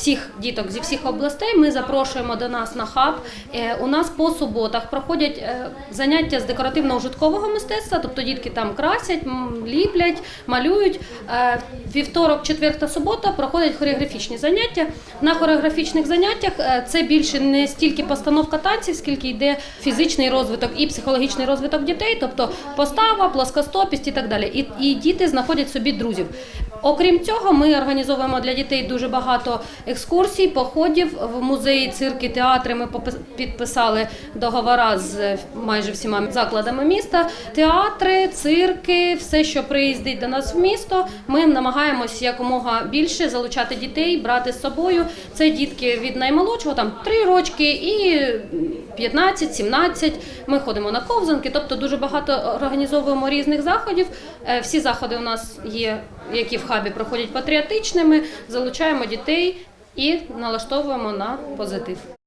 всіх діток зі всіх областей. Ми запрошуємо до нас на хаб. Е, У нас по суботах проходять е, заняття з декоративно-ужиткового мистецтва, тобто дітки там красять, ліплять, малюють. Е, Вівторок, четвер та субота проходять хореографічні заняття. На хореографічних заняттях це більше не стільки постановка танців, скільки йде фізичний розвиток і психологічний розвиток дітей, тобто постава, плоскостопість і так далі. І, і діти знаходять собі друзів. Окрім цього, ми організовуємо для дітей дуже багато екскурсій, походів в музеї, цирки, театри. Ми підписали договори з майже всіма закладами міста. Театри, цирки, все, що приїздить до нас в місто. Ми намагаємось якомога більше залучати дітей, брати з собою. Це дітки від наймолодшого, там 3 рочки і 15-17. Ми ходимо на ковзанки, тобто дуже багато організовуємо різних заходів. Е, Всі заходи у нас є, які в хабі проходять патріотичними. Залучаємо дітей і налаштовуємо на позитив.